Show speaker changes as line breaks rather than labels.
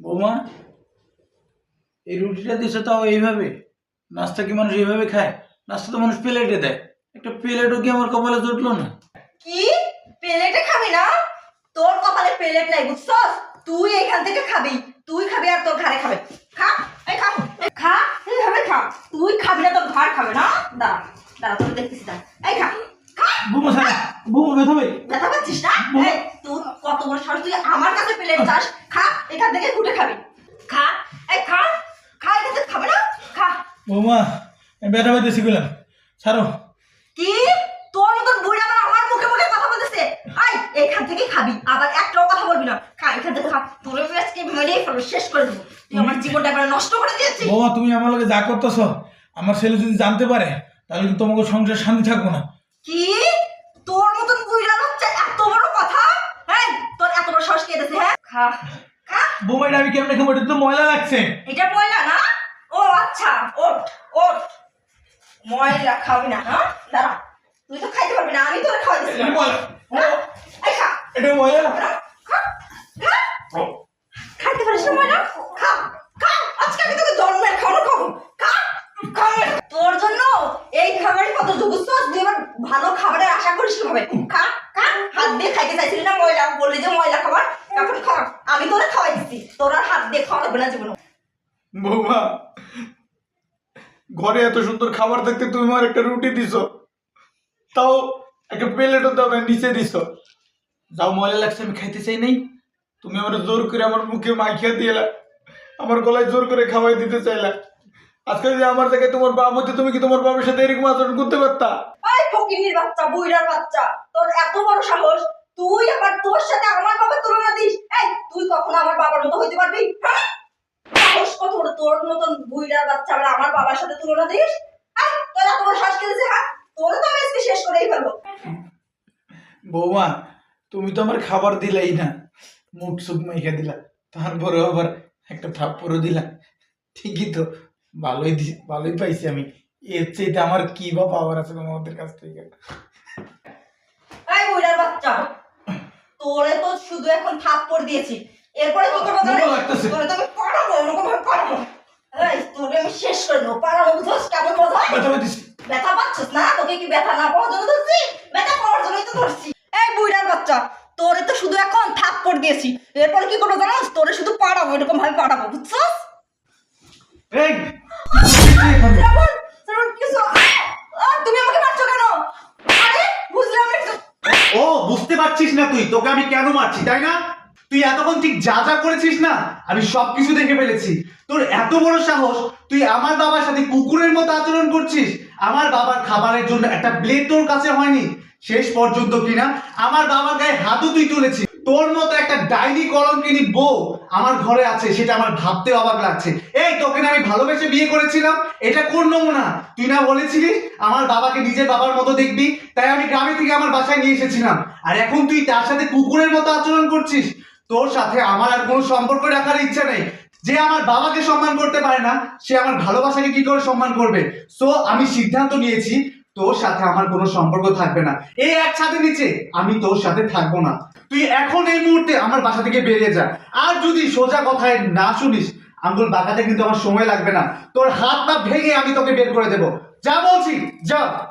বৌমা এই রুটিটা দিছে তাও এইভাবে। নাস্তা কি মানুষ এইভাবে খায়? নাস্তা তো মানুষ প্লেটে দেয়। একটা প্লেটও কি আমার কপালে জুটলো না?
কি? প্লেটে খাবি না? তোর কপালে প্লেট নাই বুঝছস? তুই এখান থেকে খাবি। তুই খাবি আর তোর ঘরে খাবে। খা এই খা। খা এইভাবে খা। তুই খাবি না তোর ঘর খাবে না? দাঁড়া দাঁড়া তোর দেখতেছি দাঁড়া। এই খা খা।
বৌমা স্যার বৌমা ব্যথা
ব্যথা পাচ্ছিস না? কত বড় তুই আমার কাছে প্লেট চাস খা এখান থেকে খাবি। খা এই খা খা এখান থেকে খাবে না? খা।
বৌমা পাইতেছি গেলাম। ছাড়ো।
কি? তোর মতন বুড়ি আমার মুখে মুখে কথা বলতেছে? আই এখান থেকে খাবি। আবার একটাও কথা বলবি না। খা এখান থেকে খা। তোর আজকে শেষ করে দেবো। তুই আমার জীবনটা একবার নষ্ট করে দিয়েছিস।
বৌমা তুমি আমার লগে যা করতেছ আমার ছেলে যদি জানতে পারে তাহলে কিন্তু তোমাকে সংসার শান্তি থাকব না।
কি তোর মতন বুড়িরা হচ্ছে এত বড় কথা হ্যাঁ তোর এত বড় সাহস কে দিয়েছে হ্যাঁ খা খা।
বৌমা আমি কেমনে খাব? এটা তো ময়লা লাগছে।
এটা ময়লা না? ও আচ্ছা ওট ওট ময়লা খাবি না হ্যাঁ? দাঁড়া তুই তো খাইতে পারবি না আমি তোর খাওয়াই দিচ্ছি
ময়লা।
এই খা।
এটা ময়লা।
খা খাইতে পারিস না ময়না খা খা। আজকে আমি তোকে জন্মের খাবার খাব। খা খাবার তোর জন্য এই খাবারই কত তুই এবার ভালো খাবারের আশা করিস কীভাবে? খা খা। হাত দিয়ে খাইতে চাইছিলি না ময়লা? বললি যে ময়লা খাবার এখন খা আমি তোরে খাওয়াই দিচ্ছি তোর হাত দিয়ে খাওয়া লাগবে না জীবনে।
বৌমা ঘরে এত সুন্দর খাবার থাকতে তুমি আমার একটা রুটি দিছ। তাও একটা প্লেটও দাও নিচে দিছ। যাও ময়লা লাগছে আমি খাইতে চাই নাই। তুমি আমার জোর করে আমার মুখে মাখিয়া দিয়েলা আমার গলায় জোর করে খাওয়াই দিতে চাইলা। আজকে যদি আমার জায়গায় তোমার বাপ হতো তুমি কি তোমার বাবার সাথে এরকম আচরণ করতে পারতা?
ফকিনির বাচ্চা বুইড়ার বাচ্চা তোর এত বড় সাহস তুই আবার তোর সাথে আমার বাবার তুলনা দিস? এই তুই কখনো আমার বাবার মতো হইতে পারবি? হ্যাঁ? সাহস কত বড় তোর মতন বুইড়ার বাচ্চা আবার আমার বাবার সাথে তুলনা দিস? এই তোর এত শ্বাস কেটেছে হ্যাঁ? তোর তো আমি আজকে শেষ করেই ফেলব।
বৌমা তুমি তো আমার খাবার দিলাই না। মুখ সুখ মাইখা দিলা। তারপরে আবার একটা থাপ্পড়ও দিলা। ঠিকই তো ভালোই ভালোই পাইছি আমি। এর চাইতে আমার কি বা পাওয়ার আছে তোমাদের কাছ থেকে?
এই বুইড়ার বাচ্চা। তোরে তো শুধু এখন থাপ্পড় দিয়েছি এরপরে কি করব?
লাগতেছে।
তোরে তো আমি পাড়াবো এরকম ভাবে পাড়াবো এই তোরে আমি শেষ করে দেবো পাড়াবো বুঝছস কেমন বোঝা ব্যথা পাচ্ছিস না তোকে কি ব্যথা না পাওয়ার জন্য ধরছি ব্যথা পাওয়ার জন্যই তো ধরছি এই বুইড়ার বাচ্চা তোরে তো শুধু এখন থাপ্পড় দিয়েছি এরপরে কি করব জানাস তোরে শুধু পাড়াবো এরকম ভাবে পাড়াবো বুঝছস
এই
শ্রাবণ শ্রাবণ কিছু আহ, তুমি আমাকে মারছো কেন আরে বুঝলাম না কিছু
ও বুঝতে পারছিস না তুই? তোকে আমি কেন মারছি, তাই না? তুই এতক্ষণ ঠিক যা যা করেছিস না, আমি সবকিছু দেখে ফেলেছি। তোর এত বড় সাহস, তুই আমার বাবার সাথে কুকুরের মতো আচরণ করছিস? আমার বাবার খাবারের জন্য একটা ব্লেড তোর কাছে হয়নি। শেষ পর্যন্ত কিনা, আমার বাবার গায়ে হাতও তুই তুলেছিস। তোর মতো একটা ডাইনি কলঙ্কিনী বউ আমার ঘরে আছে, সেটা আমার ভাবতে অবাক লাগছে। এই, তোকে না আমি ভালোবেসে বিয়ে করেছিলাম? এটা কোন নমুনা? তুই না বলেছিলিস আমার বাবাকে নিজের বাবার মতো দেখবি? তাই আমি গ্রামে থেকে আমার বাসায় নিয়ে এসেছিলাম। আর এখন তুই তার সাথে কুকুরের মতো আচরণ করছিস? তোর সাথে আমার আর কোনো সম্পর্ক রাখার ইচ্ছা নেই। যে আমার বাবাকে সম্মান করতে পারে না, সে আমার ভালোবাসাকে কি করে সম্মান করবে? সো আমি সিদ্ধান্ত নিয়েছি, তোর সাথে আমার কোনো সম্পর্ক থাকবে না। এই এক ছাদের নিচে, আমি তোর সাথে থাকব না। তুই এখন এই মুহূর্তে আমার বাসা থেকে বেরিয়ে যা। আর যদি সোজা কথায় না শুনিস, আঙ্গুল বাঁকাতে কিন্তু আমার সময় লাগবে না। তোর হাত পা ভেঙে আমি তোকে বের করে দেবো। যা বলছি, যা।